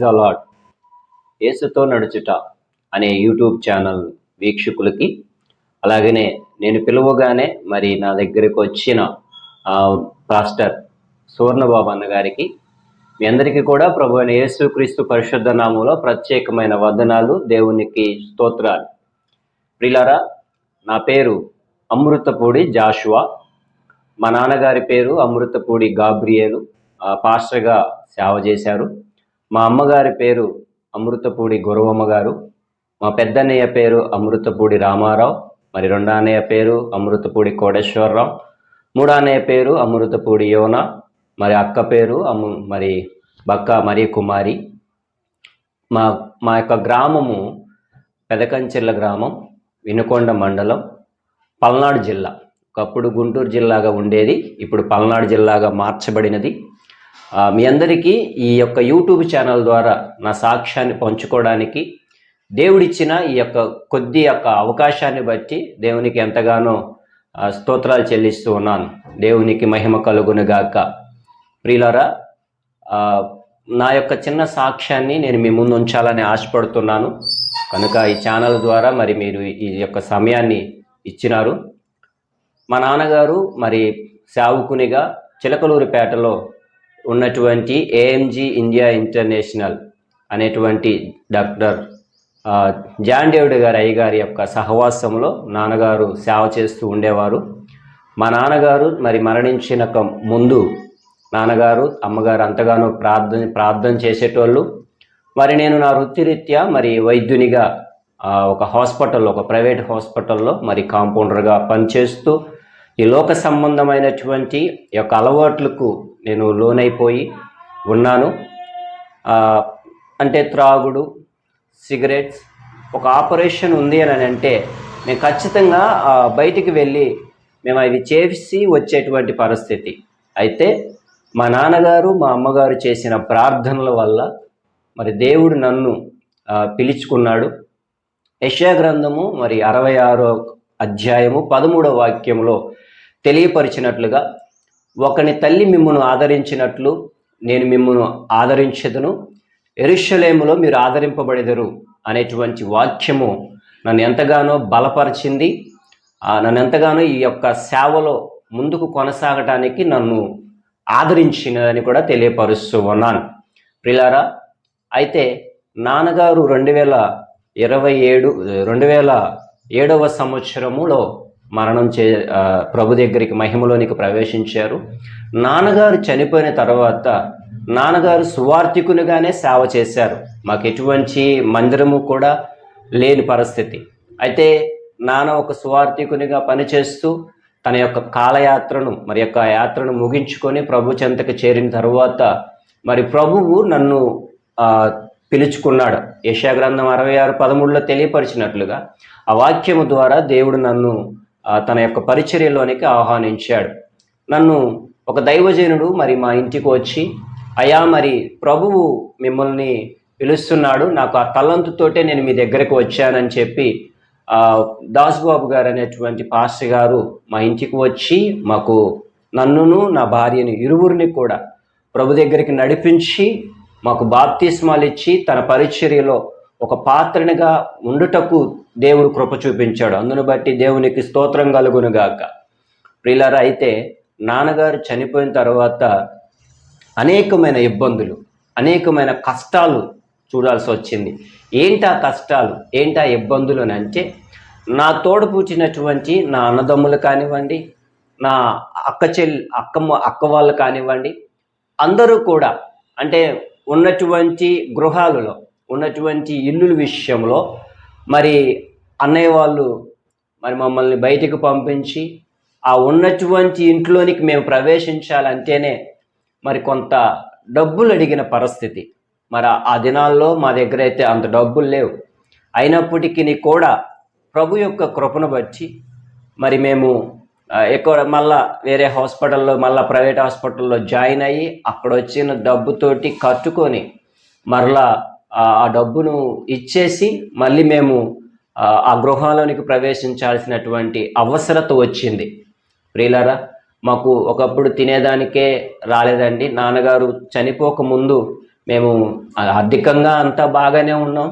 Praise allot యేసుతో నడుచుట అనే YouTube channel వీక్షకులకి అలాగనే నేను పిలువగానే మరి నా దగ్గరికి వచ్చిన పాస్టర్ సువర్ణబాబు అన్న గారికి మీ అందరికీ కూడా ప్రభు అయిన యేసుక్రీస్తు పరిశుద్ధ నామంలో ప్రత్యేకమైన వందనాలు దేవునికి స్తోత్రాలు. ప్రిలారా నా పేరు అమృతపూడి జాషువా. మా నాన్నగారి పేరు అమృతపూడి గాబ్రియేలు. పాస్టర్గా సేవ చేశారు. మా అమ్మగారి పేరు అమృతపూడి గురవమ్మ గారు. మా పెద్దన్నయ్య పేరు అమృతపూడి రామారావు. మరి రెండో అన్నయ్య పేరు అమృతపూడి కోటేశ్వరరావు మూడన్నయ్య పేరు అమృతపూడి యోన. మరి అక్క పేరు అమ్ము మరి బక్క మరి కుమారి. మా మా యొక్క గ్రామము పెదకంచెర్ల గ్రామం వినుకొండ మండలం పల్నాడు జిల్లా. ఒకప్పుడు గుంటూరు జిల్లాగా ఉండేది ఇప్పుడు పల్నాడు జిల్లాగా మార్చబడినది. మీ అందరికీ ఈ యొక్క యూట్యూబ్ ఛానల్ ద్వారా నా సాక్ష్యాన్ని పంచుకోవడానికి దేవుడిచ్చిన ఈ యొక్క కొద్ది యొక్క అవకాశాన్ని బట్టి దేవునికి ఎంతగానో స్తోత్రాలు చెల్లిస్తూ ఉన్నాను. దేవునికి మహిమ కలుగునుగాక ప్రియులరా నా యొక్క చిన్న సాక్ష్యాన్ని నేను మీ ముందు ఉంచాలని ఆశపడుతున్నాను. కనుక ఈ ఛానల్ ద్వారా మరి మీరు ఈ యొక్క సమయాన్ని ఇచ్చినారు. మా నాన్నగారు మరి సేవకునిగా చిలకలూరిపేటలో ఉన్నటువంటి ఏఎంజీ ఇండియా ఇంటర్నేషనల్ అనేటువంటి డాక్టర్ జాన్ డేవిడ్ గారి అయ్యగారి యొక్క సహవాసంలో నాన్నగారు సేవ చేస్తూ ఉండేవారు. మా నాన్నగారు మరి మరణించిన ముందు నాన్నగారు అమ్మగారు అంతగానో ప్రార్థన ప్రార్థన చేసేటోళ్ళు. మరి నేను నా వృత్తిరీత్యా మరి వైద్యునిగా ఒక హాస్పిటల్లో ఒక ప్రైవేట్ హాస్పిటల్లో మరి కాంపౌండర్గా పనిచేస్తూ ఈ లోక సంబంధమైనటువంటి యొక్క అలవాట్లకు నేను లోనైపోయి ఉన్నాను. అంటే త్రాగుడు సిగరెట్స్ ఒక ఆపరేషన్ ఉంది అని అంటే మేము ఖచ్చితంగా బయటికి వెళ్ళి మేము ఇది చేసి వచ్చేటువంటి పరిస్థితి. అయితే మా నాన్నగారు మా అమ్మగారు చేసిన ప్రార్థనల వల్ల మరి దేవుడు నన్ను పిలుచుకున్నాడు. యశా గ్రంథము మరి అరవై ఆరో అధ్యాయము పదమూడవ వాక్యంలో తెలియపరిచినట్లుగా ఒకని తల్లి మిమ్మను ఆదరించినట్లు నేను మిమ్మను ఆదరించదును. ఎరుషలేములో మీరు ఆదరింపబడెదరు అనేటువంటి వాక్యము నన్ను ఎంతగానో బలపరిచింది. నన్ను ఎంతగానో ఈ యొక్క సేవలో ముందుకు కొనసాగటానికి నన్ను ఆదరించినదని కూడా తెలియపరుస్తూ ఉన్నాను. ప్రిలారా అయితే నాన్నగారు రెండు వేల ఇరవై ఏడు రెండు వేల ఏడవ సంవత్సరములో మరణం చే ప్రభు దగ్గరికి మహిమలోనికి ప్రవేశించారు. నాన్నగారు చనిపోయిన తర్వాత నాన్నగారు సువార్థికునిగానే సేవ చేశారు. మాకు ఎటువంటి మందిరము కూడా లేని పరిస్థితి. అయితే నాన్న ఒక సువార్థికునిగా పనిచేస్తూ తన యొక్క కాలయాత్రను మరి యొక్క యాత్రను ముగించుకొని ప్రభు చెంతకు చేరిన తర్వాత మరి ప్రభువు నన్ను పిలుచుకున్నాడు. యశాగ్రంథం అరవై ఆరు పదమూడులో తెలియపరిచినట్లుగా ఆ వాక్యము ద్వారా దేవుడు నన్ను తన యొక్క పరిచర్యలోనికి ఆహ్వానించాడు. నన్ను ఒక దైవజనుడు మరి మా ఇంటికి వచ్చి అయా మరి ప్రభువు మిమ్మల్ని పిలుస్తున్నాడు. నాకు ఆ తలంతుతోటే నేను మీ దగ్గరకు వచ్చానని చెప్పి దాస్బాబు గారు అనేటువంటి పాస్టర్ గారు మా ఇంటికి వచ్చి మాకు నన్నును నా భార్యని ఇరువురిని కూడా ప్రభు దగ్గరికి నడిపించి మాకు బాప్తిస్మాలు ఇచ్చి తన పరిచర్యలో ఒక పాత్రనిగా ఉండుటకు దేవుడు కృప చూపించాడు. అందును బట్టి దేవునికి స్తోత్రం కలుగునుగాక. ప్రియులారా అయితే నాన్నగారు చనిపోయిన తర్వాత అనేకమైన ఇబ్బందులు అనేకమైన కష్టాలు చూడాల్సి వచ్చింది. ఏంటా కష్టాలు? ఏంటా ఇబ్బందులు అని అంటే నా తోడు పూచినటువంటి నా అన్నదమ్ములు కానివ్వండి నా అక్క చెల్లి అక్క అక్క వాళ్ళు కానివ్వండి అందరూ కూడా అంటే ఉన్నటువంటి గృహాలలో ఉన్నటువంటి ఇల్లుల విషయంలో మరి అన్నయ్య వాళ్ళు మరి మమ్మల్ని బయటికి పంపించి ఆ ఉన్నటువంటి ఇంట్లోనికి మేము ప్రవేశించాలంటేనే మరి కొంత డబ్బులు అడిగిన పరిస్థితి. మరి ఆ- దినాల్లో మా దగ్గర అయితే అంత డబ్బులు లేవు. అయినప్పటికీ కూడా ప్రభు యొక్క కృపను బట్టి మరి మేము ఎక్కువ మళ్ళా వేరే హాస్పిటల్లో మళ్ళా ప్రైవేట్ హాస్పిటల్లో జాయిన్ అయ్యి అక్కడ వచ్చిన డబ్బుతోటి కట్టుకొని మరలా ఆ డబ్బును ఇచ్చేసి మళ్ళీ మేము ఆ, గృహంలోనికి ప్రవేశించాల్సినటువంటి అవసరత వచ్చింది. ప్రియులరా మాకు ఒకప్పుడు తినేదానికే రాలేదండి. నాన్నగారు చనిపోక ముందు మేము ఆర్థికంగా అంతా బాగానే ఉన్నాం.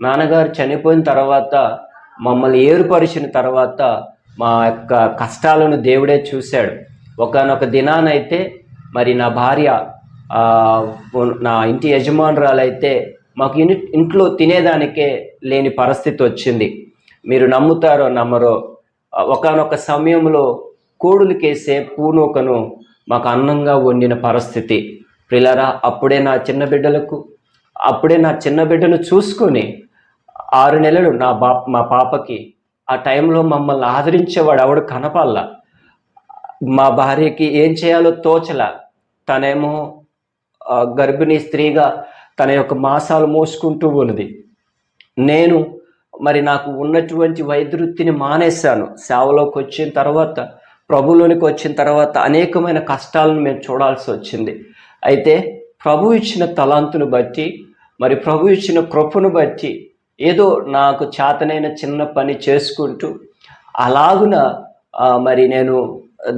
నాన్నగారు చనిపోయిన తర్వాత మమ్మల్ని ఏర్పరిచిన తర్వాత మా యొక్క కష్టాలను దేవుడే చూశాడు. ఒకనొక దినానైతే మరి నా భార్య నా ఇంటి యజమానురాలైతే మాకు ఇన్- ఇంట్లో తినేదానికే లేని పరిస్థితి వచ్చింది. మీరు నమ్ముతారో నమ్మరో ఒకనొక సమయంలో కోడులకేసే పూనూకను మాకు అన్నంగా వండిన పరిస్థితి. పిల్లరా అప్పుడే నా చిన్న బిడ్డలకు అప్పుడే నా చిన్న బిడ్డను చూసుకొని ఆరు నెలలు నా బా మా పాపకి ఆ టైంలో మమ్మల్ని ఆదరించేవాడు ఎవడు కనపల్లా. మా భార్యకి ఏం చేయాలో తోచల. తనేమో గర్భిణీ స్త్రీగా తన యొక్క మాసాలు మోసుకుంటూ ఉన్నది నేను మరి నాకు ఉన్నటువంటి వైద్యవృత్తిని మానేశాను. సేవలోకి వచ్చిన తర్వాత ప్రభులోనికి వచ్చిన తర్వాత అనేకమైన కష్టాలను మేము చూడాల్సి వచ్చింది. అయితే ప్రభు ఇచ్చిన తలాంతును బట్టి మరి ప్రభు ఇచ్చిన కృపను బట్టి ఏదో నాకు చేతనైన చిన్న పని చేసుకుంటూ అలాగున మరి నేను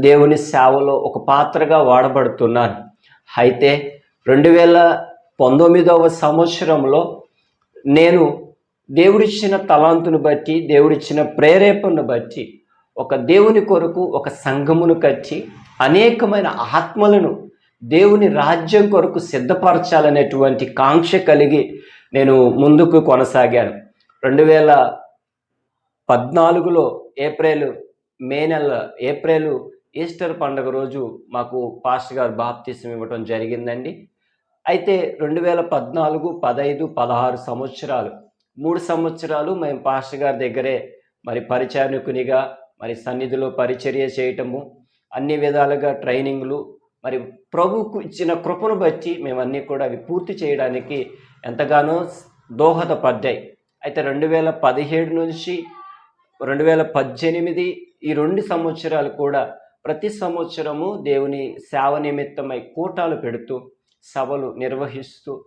దేవుని సేవలో ఒక పాత్రగా వాడబడుతున్నాను. అయితే రెండు వేల పంతొమ్మిదవ సంవత్సరంలో నేను దేవుడిచ్చిన తలాంతును బట్టి దేవుడిచ్చిన ప్రేరేపణను బట్టి ఒక దేవుని కొరకు ఒక సంఘమును కట్టి అనేకమైన ఆత్మలను దేవుని రాజ్యం కొరకు సిద్ధపరచాలనేటువంటి కాంక్ష కలిగి నేను ముందుకు కొనసాగాను. రెండు వేల పద్నాలుగులో ఏప్రిల్ మే నెల ఏప్రిల్ ఈస్టర్ పండుగ రోజు మాకు పాస్టర్ గారు బాప్తీసం ఇవ్వటం జరిగిందండి. అయితే రెండు వేల పద్నాలుగు పదైదు పదహారు సంవత్సరాలు. మూడు సంవత్సరాలు మేము పాస్టర్ గారి దగ్గరే మరి పరిచారకునిగా మరి సన్నిధిలో పరిచర్య చేయటము అన్ని విధాలుగా ట్రైనింగ్లు మరి ప్రభుకు ఇచ్చిన కృపను బట్టి మేమన్నీ కూడా అవి పూర్తి చేయడానికి ఎంతగానో దోహదపడ్డాయి. అయితే రెండు వేల పదిహేడు నుంచి రెండు వేల పద్దెనిమిది ఈ రెండు సంవత్సరాలు కూడా ప్రతి సంవత్సరము దేవుని సేవ నిమిత్తమై కూటాలు పెడుతూ సభలు నిర్వహిస్తూ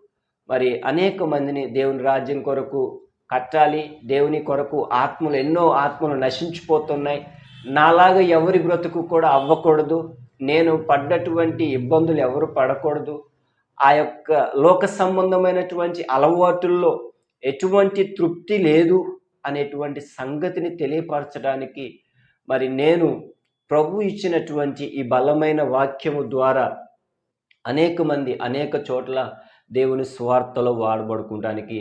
మరి అనేక మందిని దేవుని రాజ్యం కొరకు కట్టాలి దేవుని కొరకు ఆత్మలు ఎన్నో ఆత్మలు నశించిపోతున్నాయి. నాలాగా ఎవరి బ్రతుకు కూడా అవ్వకూడదు. నేను పడ్డటువంటి ఇబ్బందులు ఎవరు పడకూడదు. ఆ యొక్క లోక సంబంధమైనటువంటి అలవాటుల్లో ఎటువంటి తృప్తి లేదు అనేటువంటి సంగతిని తెలియపరచడానికి మరి నేను ప్రభు ఇచ్చినటువంటి ఈ బలమైన వాక్యము ద్వారా అనేక మంది అనేక చోట్ల దేవుని స్వార్థలో వాడబడుకోవడానికి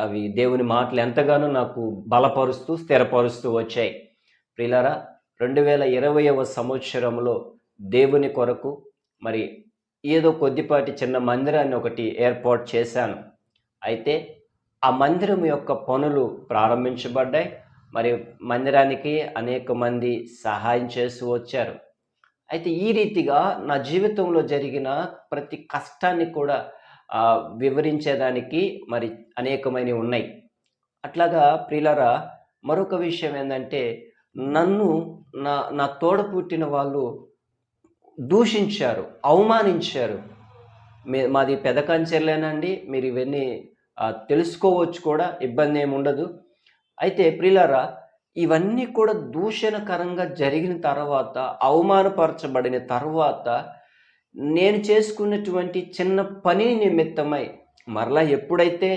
అవి దేవుని మాటలు ఎంతగానో నాకు బలపరుస్తూ స్థిరపరుస్తూ వచ్చాయి. ప్రిలారా రెండు వేల ఇరవైవ సంవత్సరంలో దేవుని కొరకు మరి ఏదో కొద్దిపాటి చిన్న మందిరాన్ని ఒకటి ఏర్పాటు చేశాను. అయితే ఆ మందిరం యొక్క పనులు ప్రారంభించబడ్డాయి. మరి మందిరానికి అనేక మంది సహాయం చేస్తూ వచ్చారు. అయితే ఈ రీతిగా నా జీవితంలో జరిగిన ప్రతి కష్టాన్ని కూడా వివరించేదానికి మరి అనేకమైనవి ఉన్నాయి. అట్లాగా ప్రిలరా మరొక విషయం ఏంటంటే నన్ను నా నా తోడ పుట్టిన వాళ్ళు దూషించారు అవమానించారు. మీ మాది పెదకంచెర్లేనండి మీరు ఇవన్నీ తెలుసుకోవచ్చు కూడా ఇబ్బంది ఏమి ఉండదు అయితే ప్రిలరా ఇవన్నీ కూడా దూషణకరంగా జరిగిన తర్వాత అవమానపరచబడిన తర్వాత నేను చేసుకున్నటువంటి చిన్న పని నిమిత్తమై మరలా ఎప్పుడైతే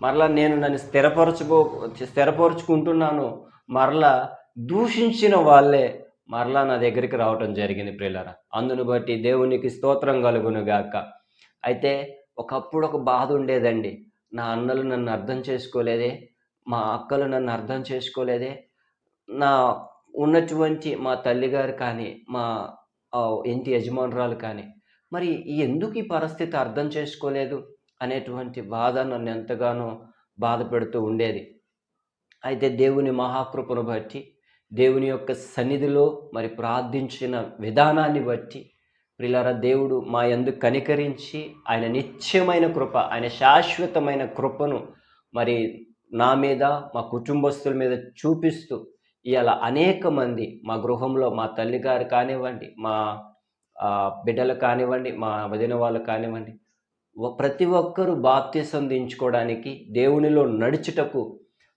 మరలా నేను నన్ను స్థిరపరచుకో స్థిరపరుచుకుంటున్నానో మరలా దూషించిన వాళ్ళే మరలా నా దగ్గరికి రావటం జరిగింది ప్రిల్లర అందును బట్టి దేవునికి స్తోత్రం కలుగును గాక అయితే ఒకప్పుడు ఒక బాధ ఉండేదండి. నా అన్నలు నన్ను అర్థం చేసుకోలేదే మా అక్కలు నన్ను అర్థం చేసుకోలేదే నా ఉన్నటువంటి మా తల్లిగారు కానీ మా ఇంటి యజమానురాలు కానీ మరి ఎందుకు ఈ పరిస్థితి అర్థం చేసుకోలేదు అనేటువంటి బాధ నన్ను ఎంతగానో బాధ పెడుతూ ఉండేది. అయితే దేవుని మహాకృపను బట్టి దేవుని యొక్క సన్నిధిలో మరి ప్రార్థించిన విధానాన్ని బట్టి ప్రిలార దేవుడు మా యందు కనికరించి ఆయన నిత్యమైన కృప ఆయన శాశ్వతమైన కృపను మరి నా మీద మా కుటుంబస్తుల మీద చూపిస్తూ ఇలా అనేక మంది మా గృహంలో మా తల్లిగారు కానివ్వండి మా బిడ్డలు కానివ్వండి మా వదిన వాళ్ళు కానివ్వండి ప్రతి ఒక్కరూ బాప్తిసం దించుకోవడానికి దేవునిలో నడుచుటకు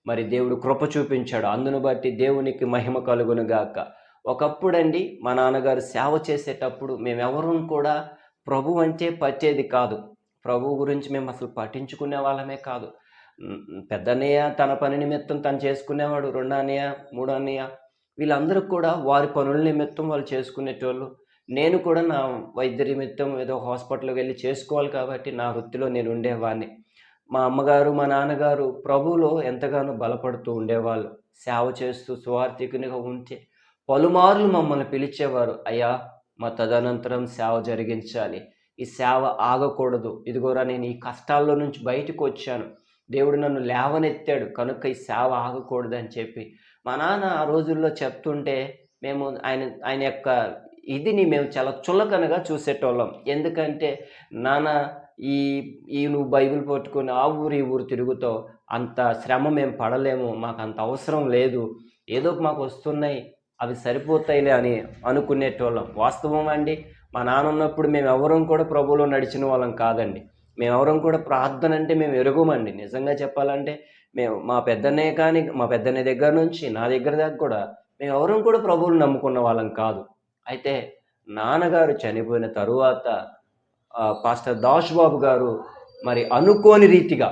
మరి దేవుడు కృప చూపించాడు. అందును బట్టి దేవునికి మహిమ కలుగును గాక. ఒకప్పుడండి మా నాన్నగారు సేవ చేసేటప్పుడు మేమెవరూ కూడా ప్రభు అంటే పట్టేది కాదు. ప్రభు గురించి మేము అసలు పట్టించుకునే వాళ్ళమే కాదు. పెద్దన్నయ్య తన పని నిమిత్తం తను చేసుకునేవాడు రెండో అన్నయ్య మూడో అన్నయ్య వీళ్ళందరూ కూడా వారి పనుల నిమిత్తం వాళ్ళు చేసుకునేటోళ్ళు. నేను కూడా నా వైద్య నిమిత్తం ఏదో హాస్పిటల్కి వెళ్ళి చేసుకోవాలి కాబట్టి నా వృత్తిలో నేను ఉండేవాడిని మా అమ్మగారు మా నాన్నగారు ప్రభువులో ఎంతగానో బలపడుతూ ఉండేవాళ్ళు. సేవ చేస్తూ స్వార్థికునిగా ఉంటే పలుమార్లు మమ్మల్ని పిలిచేవారు. అయ్యా మా తదనంతరం సేవ జరిగించాలి. ఈ సేవ ఆగకూడదు. ఇదిగోరా నేను ఈ కష్టాల్లో నుంచి బయటకు వచ్చాను. దేవుడు నన్ను లేవనెత్తాడు. కనుక ఈ సేవ ఆగకూడదని చెప్పి. మా నాన్న ఆ రోజుల్లో చెప్తుంటే మేము ఆయన ఆయన యొక్క ఇదిని మేము చాలా చులకనగా చూసేటోళ్ళం. ఎందుకంటే నాన్న ఈ ఈ నువ్వు బైబిల్ పట్టుకొని ఆ ఊరు ఈ ఊరు తిరుగుతావు. అంత శ్రమ మేము పడలేము. మాకు అంత అవసరం లేదు. ఏదో మాకు వస్తున్నాయి. అవి సరిపోతాయిలే అని అనుకునేటోళ్ళం. వాస్తవం అండి. మా నాన్న ఉన్నప్పుడు మేము ఎవరం కూడా ప్రభువులో నడిచిన వాళ్ళం కాదండి. మేము కూడా ప్రార్థన అంటే మేము ఎరగమండి. నిజంగా చెప్పాలంటే మేము మా పెద్దన్నయ్య కానీ మా పెద్దన్నయ్య దగ్గర నుంచి నా దగ్గర దాకా కూడా మేము ఎవరం కూడా ప్రభువుని నమ్ముకున్న వాళ్ళం కాదు. అయితే నాన్నగారు చనిపోయిన తరువాత పాస్టర్ దాష్ బాబు గారు మరి అనుకోని రీతిగా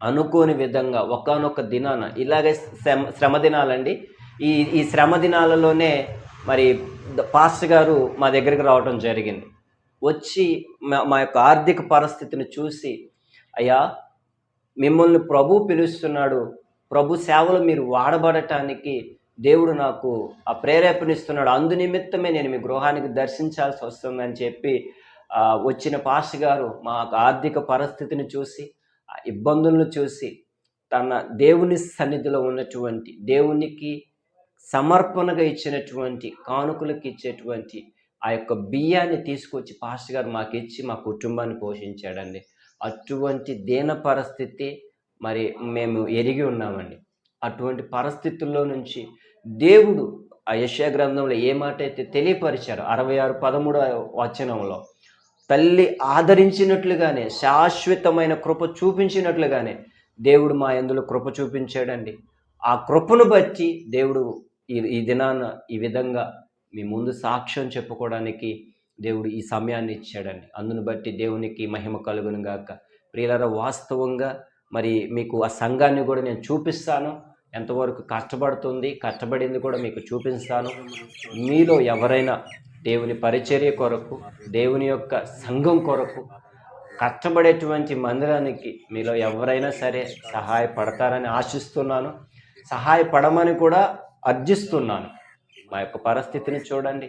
అనుకోని విధంగా ఒకనొక దినాన ఇలాగే శ్రమ శ్రమ దినాలండి. ఈ ఈ శ్రమ దినాలలోనే మరి పాస్టర్ గారు మా దగ్గరికి రావడం జరిగింది. వచ్చి మా మా యొక్క ఆర్థిక పరిస్థితిని చూసి అయ్యా మిమ్మల్ని ప్రభు పిలుస్తున్నాడు. ప్రభు సేవలు మీరు వాడబడటానికి దేవుడు నాకు ఆ ప్రేరేపణిస్తున్నాడు. అందు నిమిత్తమే నేను మీ గృహానికి దర్శించాల్సి వస్తుందని చెప్పి వచ్చిన పాస్ గారు మా ఆర్థిక పరిస్థితిని చూసి ఆ ఇబ్బందులను చూసి తన దేవుని సన్నిధిలో ఉన్నటువంటి దేవునికి సమర్పణగా ఇచ్చినటువంటి కానుకలకు ఇచ్చేటువంటి ఆ యొక్క బియ్యాన్ని తీసుకొచ్చి పాస్టర్ గారు మాకు ఇచ్చి మా కుటుంబాన్ని పోషించాడండి. అటువంటి దీన పరిస్థితి మరి మేము ఎరిగి ఉన్నామండి. అటువంటి పరిస్థితుల్లో నుంచి దేవుడు ఆ యశా గ్రంథంలో ఏ మాట అయితే తెలియపరిచారు అరవై ఆరు పదమూడు వచనంలో తల్లి ఆదరించినట్లుగానే శాశ్వతమైన కృప చూపించినట్లుగానే దేవుడు మా ఎందులో కృప చూపించాడండి. ఆ కృపను బట్టి దేవుడు ఈ ఈ దినాన ఈ విధంగా మీ ముందు సాక్ష్యం చెప్పుకోవడానికి దేవుడు ఈ సమయాన్ని ఇచ్చాడండి. అందును బట్టి దేవునికి మహిమ కలుగును గాక. ప్రియులర వాస్తవంగా మరి మీకు ఆ సంఘాన్ని కూడా నేను చూపిస్తాను. ఎంతవరకు కష్టపడుతుంది కష్టపడింది కూడా మీకు చూపిస్తాను. మీలో ఎవరైనా దేవుని పరిచర్య కొరకు దేవుని యొక్క సంఘం కొరకు కష్టపడేటువంటి మందిరానికి మీలో ఎవరైనా సరే సహాయపడతారని ఆశిస్తున్నాను. సహాయపడమని కూడా అర్జిస్తున్నాను. మా యొక్క పరిస్థితిని చూడండి.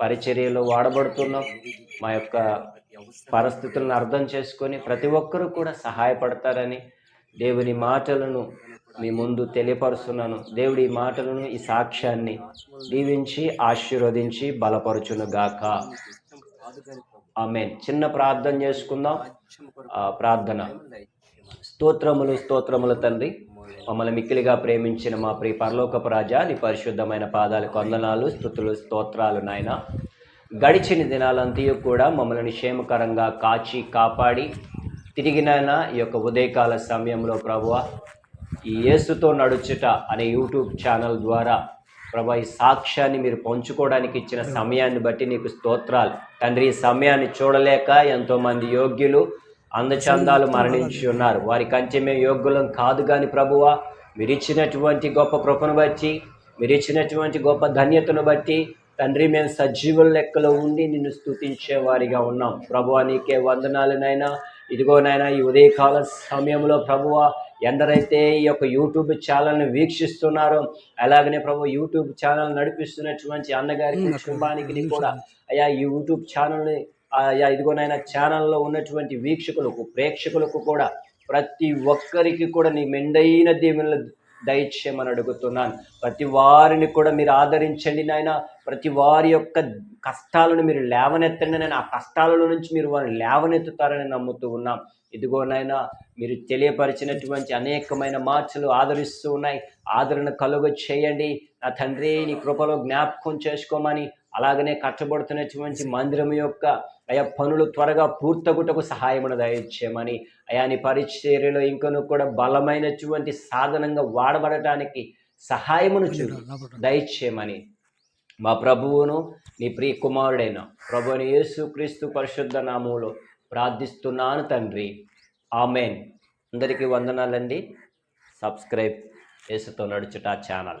పరిచర్యలో వాడబడుతున్నాం. మా యొక్క పరిస్థితులను అర్థం చేసుకొని ప్రతి ఒక్కరూ కూడా సహాయపడతారని దేవుని మాటలను మీ ముందు తెలియపరుస్తున్నాను. దేవుడి ఈ మాటలను ఈ సాక్ష్యాన్ని దీవించి ఆశీర్వదించి బలపరుచును గాక ఆమె చిన్న ప్రార్థన చేసుకుందాం. ప్రార్థన. స్తోత్రములు స్తోత్రములు తండ్రి. మమ్మల్ని మిక్కిలిగా ప్రేమించిన మా ప్రియ పరలోకపు రాజా నీ పరిశుద్ధమైన పాదాలు కొందనాలు స్థుతులు స్తోత్రాలు నాయన. గడిచిన దినాలంతయు కూడా మమ్మల్ని క్షేమకరంగా కాచి కాపాడి తిరిగినైనా ఈ యొక్క ఉదయకాల సమయంలో ప్రభువ ఈ యేసుతో నడుచుట అనే యూట్యూబ్ ఛానల్ ద్వారా ప్రభా ఈ సాక్ష్యాన్ని మీరు పంచుకోవడానికి ఇచ్చిన సమయాన్ని బట్టి నీకు స్తోత్రాలు. తండ్రి ఈ సమయాన్ని చూడలేక ఎంతోమంది యోగ్యులు అందచందాలు మరణించి ఉన్నారు. వారి కంటే మేము యోగ్యులం కాదు కానీ ప్రభువా మీరు ఇచ్చినటువంటి గొప్ప కృపను బట్టి మీరు ఇచ్చినటువంటి గొప్ప ధన్యతను బట్టి తండ్రి మేము సజీవుల లెక్కలో ఉండి నిన్ను స్తుతించే వారిగా ఉన్నాం. ప్రభువా నీకే వందనాలనైనా ఇదిగోనైనా ఈ ఉదయకాల సమయంలో ప్రభువా ఎందరైతే ఈ యొక్క యూట్యూబ్ ఛానల్ని వీక్షిస్తున్నారో అలాగనే ప్రభు యూట్యూబ్ ఛానల్ నడిపిస్తున్నటువంటి అన్నగారికి కుటుంబానికి కూడా. అయ్యా ఈ యూట్యూబ్ ఛానల్ని అయ్యా ఇదిగోనైనా ఛానల్లో ఉన్నటువంటి వీక్షకులకు ప్రేక్షకులకు కూడా ప్రతి ఒక్కరికి కూడా నీ మెండైన దీవెనలు దయచేయమని అడుగుతున్నాను. ప్రతి వారిని కూడా మీరు ఆదరించండి నాయన. ప్రతి వారి యొక్క కష్టాలను మీరు లేవనెత్తండి నేను ఆ కష్టాల నుంచి మీరు వారిని లేవనెత్తుతారని నమ్ముతూ ఉన్నాం. ఇదిగోనైనా మీరు తెలియపరిచినటువంటి అనేకమైన మార్చలు ఆదరిస్తూ ఉన్నాయి. ఆదరణ కలుగ చేయండి నా తండ్రి నీ కృపలో జ్ఞాపకం చేసుకోమని అలాగనే కట్టబడుతున్నటువంటి మందిరం యొక్క అయా పనులు త్వరగా పూర్తగుటకు సహాయమును దయచేయమని అయా నీ పరిచర్యలో ఇంకను కూడా బలమైనటువంటి సాధనంగా వాడబడటానికి సహాయమును చూ దయచేయమని. మా ప్రభువును నీ ప్రియ కుమారుడైన ప్రభుని యేసు క్రీస్తు పరిశుద్ధ నామములో ప్రార్థిస్తున్నాను తండ్రి. ఆమెన్. అందరికీ వందనాలండి. సబ్స్క్రైబ్ యేసుతో నడుచుట ఛానల్.